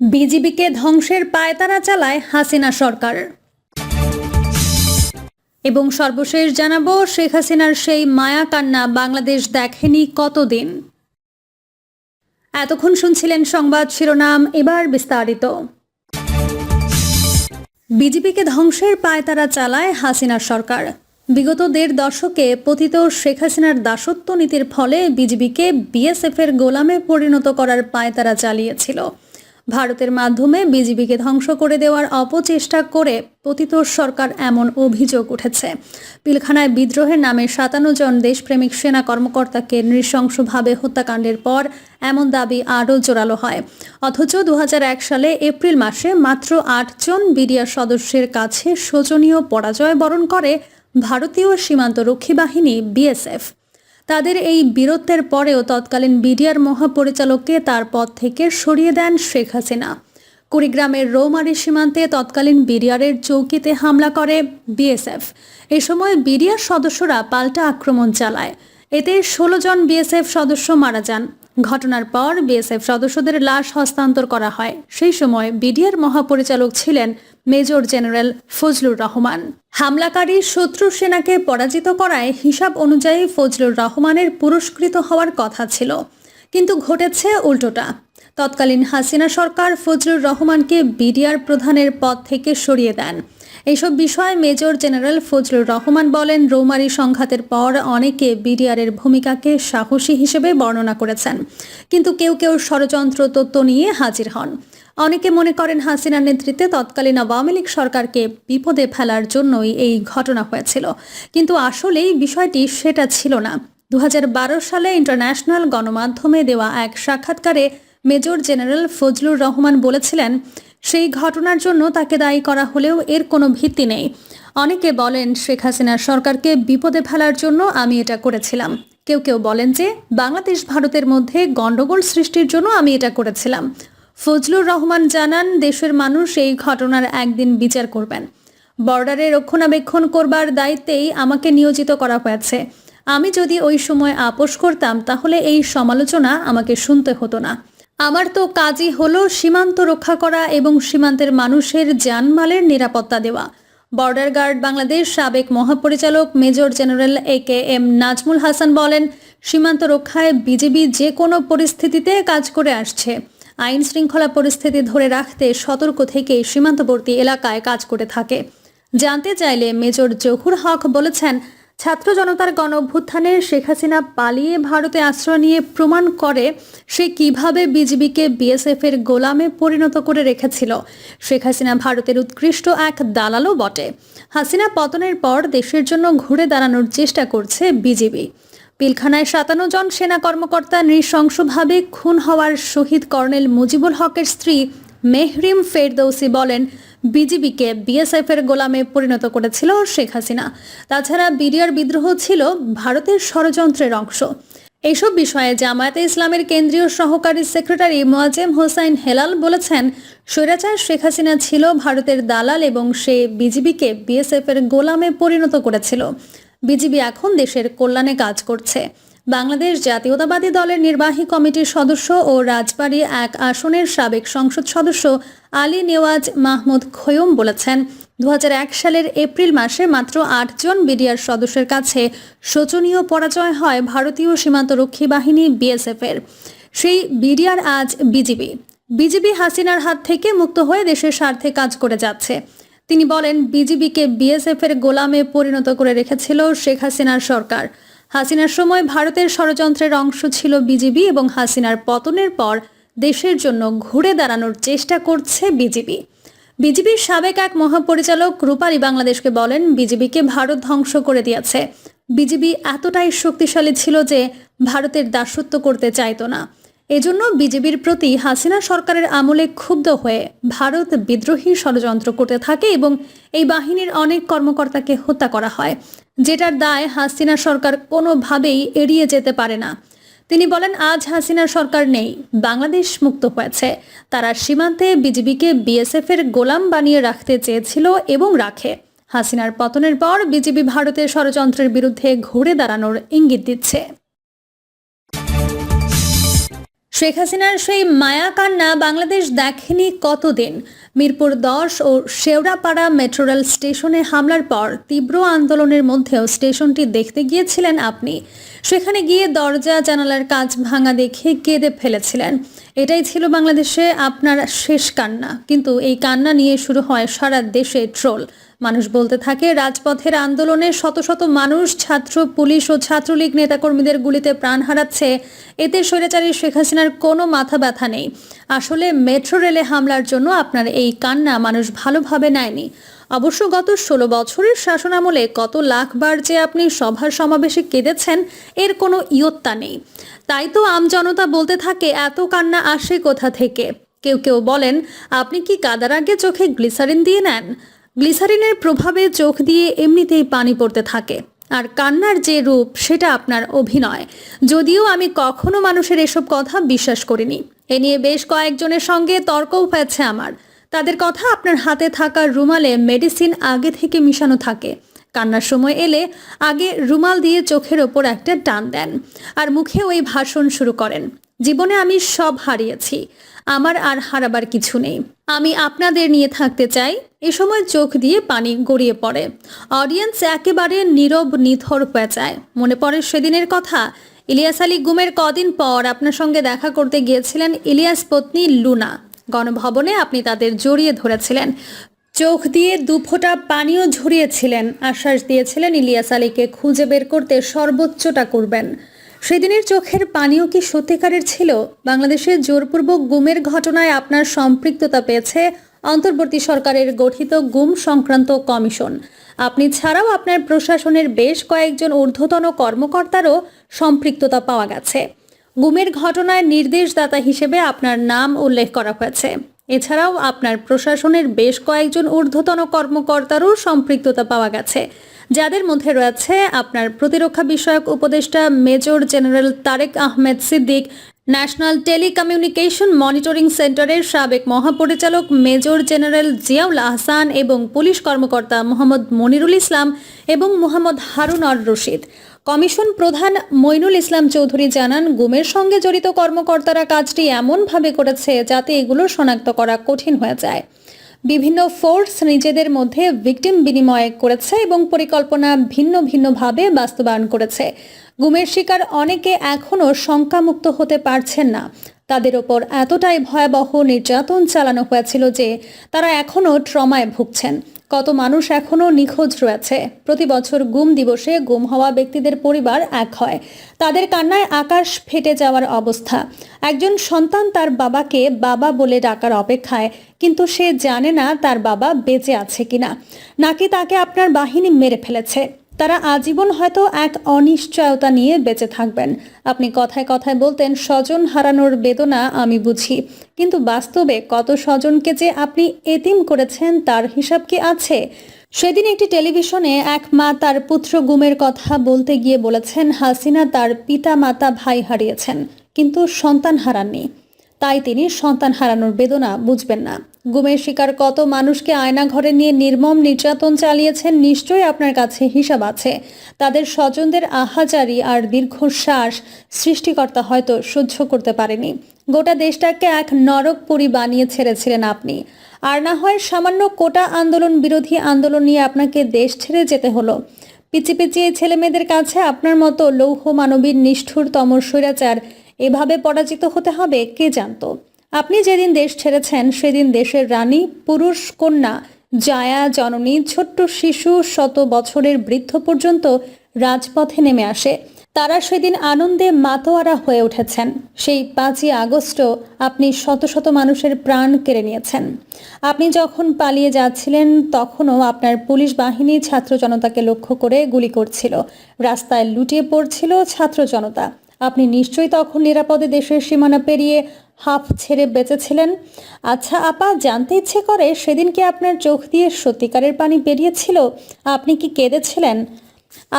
বিজিবিকে ধ্বংসের পায়তারা চালায় হাসিনা সরকার। এবং সর্বশেষ জানাব, শেখ হাসিনার সেই মায়া কান্না বাংলাদেশ দেখেনি কতদিন। এতক্ষণ শুনছিলেন সংবাদ শিরোনাম, এবার বিস্তারিত। বিজেপিকে ধ্বংসের পায়তারা চালায় হাসিনা সরকার। বিগত দেড় দশকে পতিত শেখ হাসিনার দাসত্ব নীতির ফলে বিজেপিকে বিএসএফ এর গোলামে পরিণত করার পায়তারা চালিয়েছিল। ভারতের মাধ্যমে বিজিবিকে ধ্বংস করে দেওয়ার অপচেষ্টা করে পতিত সরকার এমন অভিযোগ উঠেছে। পিলখানায় বিদ্রোহের নামে সাতান্ন জন দেশপ্রেমিক সেনা কর্মকর্তাকে নৃশংসভাবে হত্যাকাণ্ডের পর এমন দাবি আরও জোরালো হয়। অথচ দু হাজার এক সালে এপ্রিল মাসে মাত্র আটজন বিডিআর সদস্যের কাছে শোচনীয় পরাজয় বরণ করে ভারতীয় সীমান্তরক্ষী বাহিনী বিএসএফ। তাদের এই বীরত্বের পরেও তৎকালীন বিডিআর মহাপরিচালককে তার পদ থেকে সরিয়ে দেন শেখ হাসিনা। কুড়িগ্রামের রৌমারি সীমান্তে তৎকালীন বিডিআরের চৌকিতে হামলা করে বিএসএফ। এ সময় বিডিআর সদস্যরা পাল্টা আক্রমণ চালায়। এতে ষোলো জন বিএসএফ সদস্য মারা যান। ঘটনার পর বিএসএফ সদস্যদের লাশ হস্তান্তর করা হয়। সেই সময় বিডিআর মহাপরিচালক ছিলেন মেজর জেনারেল ফজলুর রহমান। হামলাকারী শত্রু সেনাকে পরাজিত করায় হিসাব অনুযায়ী ফজলুর রহমানের পুরস্কৃত হওয়ার কথা ছিল। কিন্তু ঘটেছে উল্টোটা। তৎকালীন হাসিনা সরকার ফজলুর রহমানকে বিডিআর প্রধানের পদ থেকে সরিয়ে দেন। এইসব বিষয়ে মেজর জেনারেল ফজলুর রহমান বলেন, রৌমারি সংঘাতের পর অনেকে বিডিআরের ভূমিকাকে সাহসী হিসেবে বর্ণনা করেছেন। কিন্তু কেউ কেউ ষড়যন্ত্র তত্ত্ব নিয়ে হাজির হন। অনেকে মনে করেন হাসিনার নেতৃত্বে তৎকালীন আওয়ামী লীগ সরকারকে বিপদে ফেলার জন্যই এই ঘটনা হয়েছিল। কিন্তু আসলেই বিষয়টি সেটা ছিল না। দু হাজার বারো সালে ইন্টারন্যাশনাল গণমাধ্যমে দেওয়া এক সাক্ষাৎকারে মেজর জেনারেল ফজলুর রহমান বলেছিলেন, সেই ঘটনার জন্য তাকে দায়ী করা হলেও এর কোনো ভিত্তি নেই। অনেকে বলেন, শেখ হাসিনার সরকারকে বিপদে ফেলার জন্য আমি এটা করেছিলাম। কেউ কেউ বলেন যে, বাংলাদেশ ভারতের মধ্যে গণ্ডগোল সৃষ্টির জন্য আমি এটা করেছিলাম। ফজলুর রহমান জানান, দেশের মানুষ এই ঘটনার একদিন বিচার করবেন। বর্ডারে রক্ষণাবেক্ষণ করবার দায়িত্বেই আমাকে নিয়োজিত করা হয়েছে। আমি যদি ওই সময় আপোষ করতাম, তাহলে এই সমালোচনা আমাকে শুনতে হতো না। আমার তো কাজই হলো সীমান্ত রক্ষা করা এবং সীমান্তের মানুষের জানমালের নিরাপত্তা দেওয়া। বর্ডার গার্ড বাংলাদেশ সাবেক মহাপরিচালক major general A K M Nazmul Hasan বলেন, সীমান্ত রক্ষায় বিজেপি যে কোনো পরিস্থিতিতে কাজ করে আসছে। আইন শৃঙ্খলা পরিস্থিতি ধরে রাখতে সতর্ক থেকে সীমান্তবর্তী এলাকায় কাজ করে থাকে। জানতে চাইলে মেজর জহুর হক বলেছেন ছাত্র জনতার গণ অভ্যুত্থানে শেখ হাসিনা পালিয়ে ভারতে আশ্রয় নিয়ে প্রমাণ করে সে কীভাবে বিজিবিকে বিএসএফ এর গোলামে পরিণত করে রেখেছিল। শেখ হাসিনা ভারতের উৎকৃষ্ট এক দালালও বটে। হাসিনা পতনের পর দেশের জন্য ঘুরে দাঁড়ানোর চেষ্টা করছে বিজিবি পিলখানায় সাতান্ন জন সেনা কর্মকর্তা নৃশংসভাবে খুন হওয়ার শহীদ কর্নেল মুজিবুল হকের স্ত্রী মেহরিম ফেরদৌসি বলেন বিজিবিকে বিএসএফ এর গোলামে পরিণত করেছিল শেখ হাসিনা। তাছাড়া বিডিআর বিদ্রোহ ছিল ভারতের ষড়যন্ত্রের অংশ। এইসব বিষয়ে জামায়াতে ইসলামের কেন্দ্রীয় সহকারী সেক্রেটারি মোয়াজেম হোসাইন হেলাল বলেছেন, স্বৈরাচার শেখ হাসিনা ছিল ভারতের দালাল এবং সে বিজিবিকে বিএসএফ এর গোলামে পরিণত করেছিল। বিজিবি এখন দেশের কল্যাণে কাজ করছে। বাংলাদেশ জাতীয়তাবাদী দলের নির্বাহী কমিটির সদস্য ও রাজবাড়ী এক আসনের সাবেক সংসদ সদস্য আলী নেওয়াজ মাহমুদ খৈয়ম বলেছেন দু হাজার এক সালের এপ্রিল মাসে মাত্র আটজন বিডিআর সদস্যের কাছে শোচনীয় পরাজয় হয় ভারতীয় সীমান্তরক্ষী বাহিনী বিএসএফ এর সেই বিডিআর আজ বিজিবি। বিজিবি হাসিনার হাত থেকে মুক্ত হয়ে দেশের স্বার্থে কাজ করে যাচ্ছে। তিনি বলেন, বিজিবিকে বিএসএফ এর গোলামে পরিণত করে রেখেছিল শেখ হাসিনার সরকার। হাসিনার সময় ভারতের ষড়যন্ত্রের অংশ ছিল বিজিবি এবং হাসিনার পতনের পর দেশের জন্য ঘুরে দাঁড়ানোর চেষ্টা করছে বিজিবি বিজেপির সাবেক এক মহাপরিচালক রূপালী বাংলাদেশকে বলেন বিজিবিকে ভারত ধ্বংস করে দিয়েছে। বিজিবি এতটাই শক্তিশালী ছিল যে ভারতের দাসত্ব করতে চাইতো না। এজন্য বিজেপির প্রতি হাসিনা সরকারের আমলে ক্ষুব্ধ হয়ে ভারত বিদ্রোহী ষড়যন্ত্র করতে থাকে এবং এই বাহিনীর অনেক কর্মকর্তাকে হত্যা করা হয়। যেটার দায় হাসিনা সরকার কোনোভাবেই এড়িয়ে যেতে পারে না। তিনি বলেন, আজ হাসিনা সরকার নেই, বাংলাদেশ মুক্ত হয়েছে। তারা সীমান্তে বিজেপিকে বিএসএফ এর গোলাম বানিয়ে রাখতে চেয়েছিল এবং রাখে। হাসিনার পতনের পর বিজেপি ভারতের ষড়যন্ত্রের বিরুদ্ধে ঘুরে দাঁড়ানোর ইঙ্গিত দিচ্ছে। শেখ হাসিনার সেই মায়া কান্না বাংলাদেশ দেখেনি কতদিন? মিরপুর দশ ও শেওড়াপাড়া মেট্রো রেল স্টেশনে হামলার পর তীব্র আন্দোলনের মধ্যেও স্টেশনটি দেখতে গিয়েছিলেন আপনি। সেখানে গিয়ে দরজা, জানালার কাজ ভাঙা দেখে কেঁদে ফেলেছিলেন। এটাই ছিল বাংলাদেশে আপনার শেষ কান্না। কিন্তু এই কান্না নিয়ে শুরু হয় সারা দেশে ট্রোল। মানুষ বলতে থাকে, রাজপথের আন্দোলনে শত শত মানুষ, ছাত্র, পুলিশ ও ছাত্রলীগ নেতাকর্মীদের গুলিতে প্রাণ হারাচ্ছে। এতে স্বৈরাচারী শেখ হাসিনার কোনো মাথা ব্যথা নেই। আসলে মেট্রো রেলে হামলার জন্য আপনার এই কান্না মানুষ ভালোভাবে নেয়নি। অবশ্য গত ষোলো বছরের শাসনামলে কত লাখবার যে আপনি সভার সমাবেশে কেঁদেছেন, এর কোনো ইয়ত্তা নেই। তাই তো আমজনতা বলতে থাকে, এত কান্না আসে কোথা থেকে? কেউ কেউ বলেন, আপনি কি কাদার আগে চোখে গ্লিসারিন দিয়ে নেন? গ্লিসারিনের প্রভাবে চোখ দিয়ে এমনিতেই পানি পড়তে থাকে। আর কান্নার যে রূপ, সেটা আপনার অভিনয়। যদিও আমি কখনো মানুষের এসব কথা বিশ্বাস করিনি। এ নিয়ে বেশ কয়েকজনের সঙ্গে তর্কও হয়েছে আমার। তাদের কথা আপনার হাতে থাকা রুমালে মেডিসিন আগে থেকে মিশানো থাকে। কান্নার সময় এলে আগে রুমাল দিয়ে চোখের ওপর একটা টান দেন আর মুখে ওই ভাষণ শুরু করেন। জীবনে আমি সব হারিয়েছি। আমার আর হারাবার কিছু নেই। আমি আপনাদের নিয়ে থাকতে চাই। এ সময় চোখ দিয়ে পানি গড়িয়ে পড়ে। অডিয়েন্স একেবারে নীরব, নিথর যায়। মনে পড়ে সেদিনের কথা। ইলিয়াস আলী গুমের কদিন পর আপনার সঙ্গে দেখা করতে গিয়েছিলেন ইলিয়াস পত্নী লুনা। গণভবনে আপনি তাদের জড়িয়ে ধরেছিলেন। চোখ দিয়ে দুফোঁটা পানিও ঝরিয়েছিলেন। আশ্বাস দিয়েছিলেন ইলিয়াস আলীকে খুঁজে বের করতে সর্বোচ্চটা করবেন। সেদিনের চোখের পানিও কি সত্যিকারের ছিল? বাংলাদেশে জোরপূর্বক গুমের ঘটনায় আপনার সম্পৃক্ততা পেয়েছে অন্তর্বর্তী সরকারের গঠিত গুম সংক্রান্ত কমিশন। আপনি ছাড়াও আপনার প্রশাসনের বেশ কয়েকজন ঊর্ধ্বতন কর্মকর্তারও সম্পৃক্ততা পাওয়া গেছে। গুমের ঘটনায় নির্দেশদাতা হিসেবে আপনার নাম উল্লেখ করা হয়েছে। এছাড়াও আপনার প্রশাসনের বেশ কয়েকজন ঊর্ধ্বতন কর্মকর্তারও সম্পৃক্ততা পাওয়া গেছে। যাদের মধ্যে রয়েছে আপনার প্রতিরক্ষা বিষয়ক উপদেষ্টা major general Tarek Ahmed Siddique national telecommunication monitoring সেন্টারের সাবেক মহাপরিচালক মেজর জেনারেল জিয়াউল আহসান এবং পুলিশ কর্মকর্তা মোহাম্মদ মনিরুল ইসলাম এবং মোহাম্মদ হারুন আর রশিদ। কমিশন প্রধান মইনুল ইসলাম চৌধুরী জানান, গুমের সঙ্গে জড়িত কর্মকর্তারা কাজটি এমনভাবে করেছে যাতে এগুলো শনাক্ত করা কঠিন হয়ে যায়। বিভিন্ন ফোর্স নিজেদের মধ্যে ভিকটিম বিনিময় করেছে এবং পরিকল্পনা ভিন্ন ভিন্নভাবে বাস্তবায়ন করেছে। গুমের শিকার অনেকে এখনও শঙ্কামুক্ত হতে পারছেন না। তাদের ওপর এতটাই ভয়াবহ নির্যাতন চালানো হয়েছিল যে তারা এখনও ট্রমায় ভুগছেন। কত মানুষ এখনও নিখোঁজ রয়েছে। প্রতি বছর গুম দিবসে গুম হওয়া ব্যক্তিদের পরিবার এক হয়। তাদের কান্নায় আকাশ ফেটে যাওয়ার অবস্থা। একজন সন্তান তার বাবাকে বাবা বলে ডাকার অপেক্ষায়, কিন্তু সে জানে না তার বাবা বেঁচে আছে কিনা। নাকি তাকে আপনার বাহিনী মেরে ফেলেছে? তারা আজীবন হয়তো এক অনিশ্চয়তা নিয়ে বেঁচে থাকবেন। আপনি কথায় কথায় বলতেন, স্বজন হারানোর বেদনা আমি বুঝি। কিন্তু বাস্তবে কত স্বজনকে যে আপনি এতিম করেছেন, তার হিসাব কি আছে? সেদিন একটি টেলিভিশনে এক মা তার পুত্র গুমের কথা বলতে গিয়ে বলেছেন, হাসিনা তার পিতা মাতা ভাই হারিয়েছেন, কিন্তু সন্তান হারাননি। তাই তিনি সন্তান হারানোর বেদনা বুঝবেন না। গুমের শিকার কত মানুষকে আয়না ঘরে নিয়ে নির্মম নির্যাতন চালিয়েছেন নিশ্চয়ই আপনার কাছে হিসাব আছে। তাদের স্বজনদের আহাজারি আর দীর্ঘশ্বাস সৃষ্টিকর্তা হয়তো সহ্য করতে পারেনি। গোটা দেশটাকে এক নরকপুরী বানিয়ে ছেড়েছিলেন আপনি। আর না হয় সামান্য কোটা আন্দোলন বিরোধী আন্দোলন নিয়ে আপনাকে দেশ ছেড়ে যেতে হলো। পিচি পিচিয়ে ছেলে মেয়েদের কাছে আপনার মতো লৌহ মানবীর নিষ্ঠুরতম স্বৈরাচার এভাবে পরাজিত হতে হবে, কে জানতো? আপনি যেদিন দেশ ছেড়েছেন, সেদিন দেশের রানী, পুরুষ কন্যা, জায়া, জননী, ছোট্ট শিশু, শত বছরের বৃদ্ধ পর্যন্ত রাজপথে নেমে আসে। তারা সেদিন আনন্দে মাতোয়ারা হয়ে উঠেছেন। সেই পাঁচই আগস্টও আপনি শত শত মানুষের প্রাণ কেড়ে নিয়েছেন। আপনি যখন পালিয়ে যাচ্ছিলেন, তখনও আপনার পুলিশ বাহিনী ছাত্র জনতাকে লক্ষ্য করে গুলি করছিল। রাস্তায় লুটিয়ে পড়ছিল ছাত্র জনতা। আপনি নিশ্চয়ই তখন নিরাপদে দেশের সীমানা পেরিয়ে হাফ ছেড়ে বেঁচেছিলেন। আচ্ছা আপা, জানতে ইচ্ছে করে সেদিন কি আপনার চোখ দিয়ে সত্যিকারের পানি বেরিয়েছিল? আপনি কি কেঁদেছিলেন?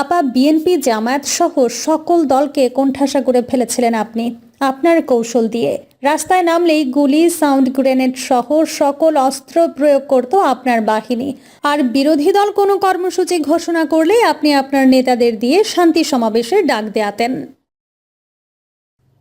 আপা, বিএনপি জামায়াত সহ সকল দলকে কোণঠাসা করে ফেলেছিলেন আপনি, আপনার কৌশল দিয়ে। রাস্তায় নামলেই গুলি, সাউন্ড গ্রেনেড সহ সকল অস্ত্র প্রয়োগ করত আপনার বাহিনী। আর বিরোধী দল কোনো কর্মসূচি ঘোষণা করলেই আপনি আপনার নেতাদের দিয়ে শান্তি সমাবেশের ডাক দেয়াতেন।